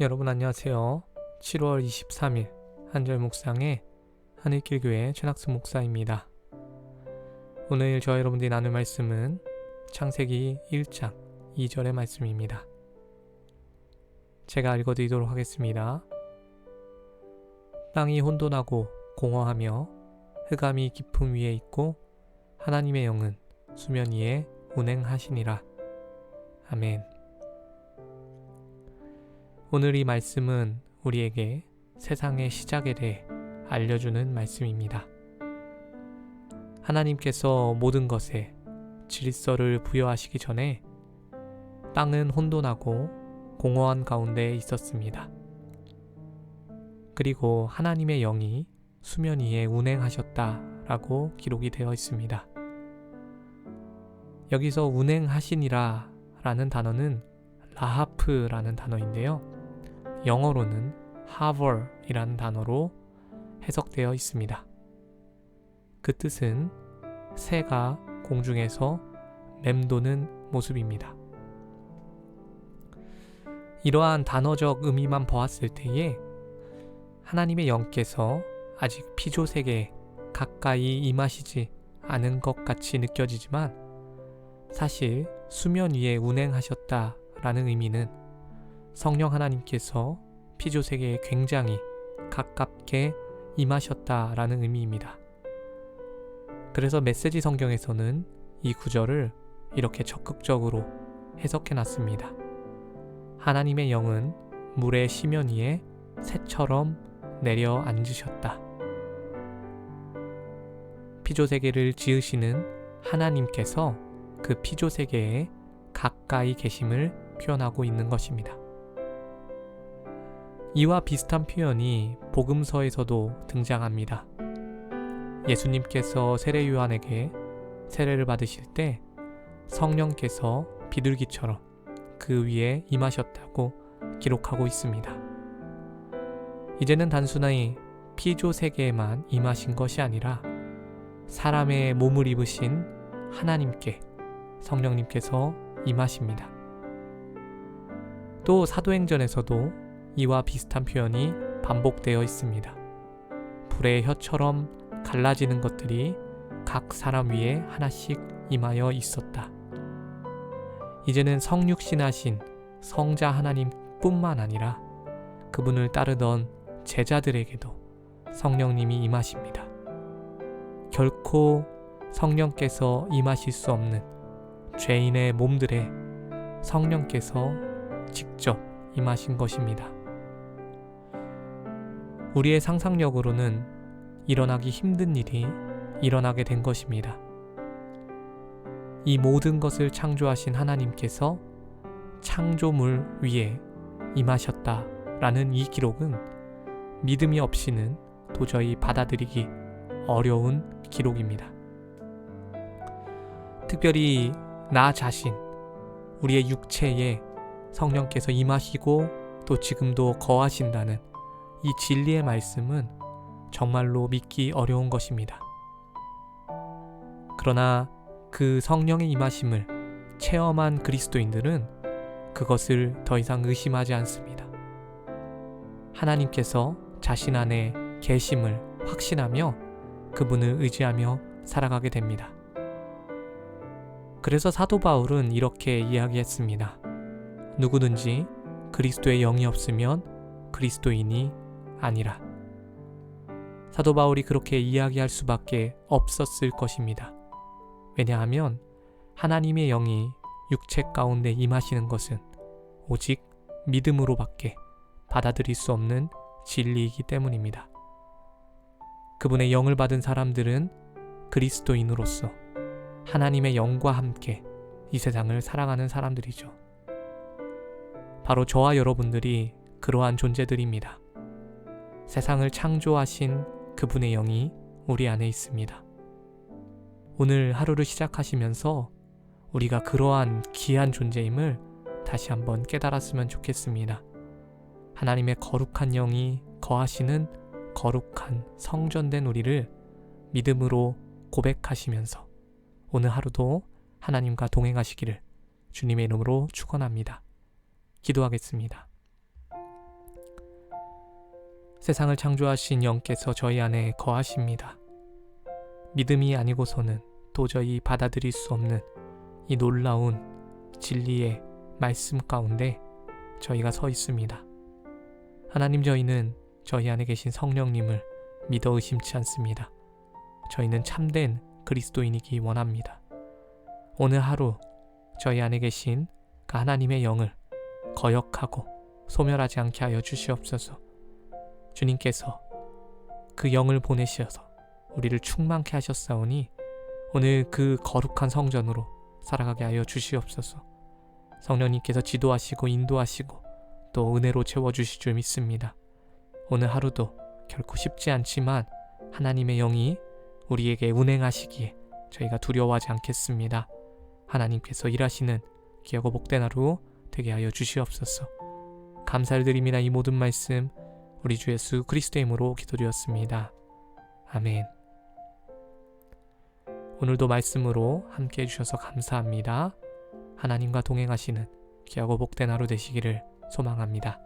여러분 안녕하세요. 7월 23일 한절 묵상의 하늘길 교회 최낙수 목사입니다. 오늘 저와 여러분들이 나눌 말씀은 창세기 1장 2절의 말씀입니다. 제가 읽어드리도록 하겠습니다. 땅이 혼돈하고 공허하며 흑암이 깊음 위에 있고 하나님의 영은 수면 위에 운행하시니라. 아멘. 오늘 이 말씀은 우리에게 세상의 시작에 대해 알려주는 말씀입니다. 하나님께서 모든 것에 질서를 부여하시기 전에 땅은 혼돈하고 공허한 가운데 있었습니다. 그리고 하나님의 영이 수면 위에 운행하셨다라고 기록이 되어 있습니다. 여기서 운행하시니라 라는 단어는 라하프라는 단어인데요. 영어로는 하벌이라는 단어로 해석되어 있습니다. 그 뜻은 새가 공중에서 맴도는 모습입니다. 이러한 단어적 의미만 보았을 때에 하나님의 영께서 아직 피조 세계에 가까이 임하시지 않은 것 같이 느껴지지만 사실 수면 위에 운행하셨다라는 의미는 성령 하나님께서 피조 세계에 굉장히 가깝게 임하셨다라는 의미입니다. 그래서 메시지 성경에서는 이 구절을 이렇게 적극적으로 해석해 놨습니다. 하나님의 영은 물의 시면 위에 새처럼 내려 앉으셨다. 피조 세계를 지으시는 하나님께서 그 피조 세계에 가까이 계심을 표현하고 있는 것입니다. 이와 비슷한 표현이 복음서에서도 등장합니다. 예수님께서 세례 요한에게 세례를 받으실 때 성령께서 비둘기처럼 그 위에 임하셨다고 기록하고 있습니다. 이제는 단순히 피조 세계에만 임하신 것이 아니라 사람의 몸을 입으신 하나님께 성령님께서 임하십니다. 또 사도행전에서도 이와 비슷한 표현이 반복되어 있습니다. 불의 혀처럼 갈라지는 것들이 각 사람 위에 하나씩 임하여 있었다. 이제는 성육신하신 성자 하나님 뿐만 아니라 그분을 따르던 제자들에게도 성령님이 임하십니다. 결코 성령께서 임하실 수 없는 죄인의 몸들에 성령께서 직접 임하신 것입니다. 우리의 상상력으로는 일어나기 힘든 일이 일어나게 된 것입니다. 이 모든 것을 창조하신 하나님께서 창조물 위에 임하셨다 라는 이 기록은 믿음이 없이는 도저히 받아들이기 어려운 기록입니다. 특별히 나 자신, 우리의 육체에 성령께서 임하시고 또 지금도 거하신다는 이 진리의 말씀은 정말로 믿기 어려운 것입니다. 그러나 그 성령의 임하심을 체험한 그리스도인들은 그것을 더 이상 의심하지 않습니다. 하나님께서 자신 안에 계심을 확신하며 그분을 의지하며 살아가게 됩니다. 그래서 사도 바울은 이렇게 이야기했습니다. 누구든지 그리스도의 영이 없으면 그리스도인이 아니라 사도 바울이 그렇게 이야기할 수밖에 없었을 것입니다. 왜냐하면 하나님의 영이 육체 가운데 임하시는 것은 오직 믿음으로밖에 받아들일 수 없는 진리이기 때문입니다. 그분의 영을 받은 사람들은 그리스도인으로서 하나님의 영과 함께 이 세상을 살아가는 사람들이죠. 바로 저와 여러분들이 그러한 존재들입니다. 세상을 창조하신 그분의 영이 우리 안에 있습니다. 오늘 하루를 시작하시면서 우리가 그러한 귀한 존재임을 다시 한번 깨달았으면 좋겠습니다. 하나님의 거룩한 영이 거하시는 거룩한 성전된 우리를 믿음으로 고백하시면서 오늘 하루도 하나님과 동행하시기를 주님의 이름으로 축원합니다. 기도하겠습니다. 세상을 창조하신 영께서 저희 안에 거하십니다. 믿음이 아니고서는 도저히 받아들일 수 없는 이 놀라운 진리의 말씀 가운데 저희가 서 있습니다. 하나님 저희는 저희 안에 계신 성령님을 믿어 의심치 않습니다. 저희는 참된 그리스도인이기 원합니다. 오늘 하루 저희 안에 계신 그 하나님의 영을 거역하고 소멸하지 않게 하여 주시옵소서. 주님께서 그 영을 보내시어서 우리를 충만케 하셨사오니 오늘 그 거룩한 성전으로 살아가게 하여 주시옵소서. 성령님께서 지도하시고 인도하시고 또 은혜로 채워주실 줄 믿습니다. 오늘 하루도 결코 쉽지 않지만 하나님의 영이 우리에게 운행하시기에 저희가 두려워하지 않겠습니다. 하나님께서 일하시는 귀하고 복된 하루 되게 하여 주시옵소서. 감사를 드립니다. 이 모든 말씀 우리 주 예수 그리스도의 이름으로 기도드렸습니다. 아멘. 오늘도 말씀으로 함께 해주셔서 감사합니다. 하나님과 동행하시는 귀하고 복된 하루 되시기를 소망합니다.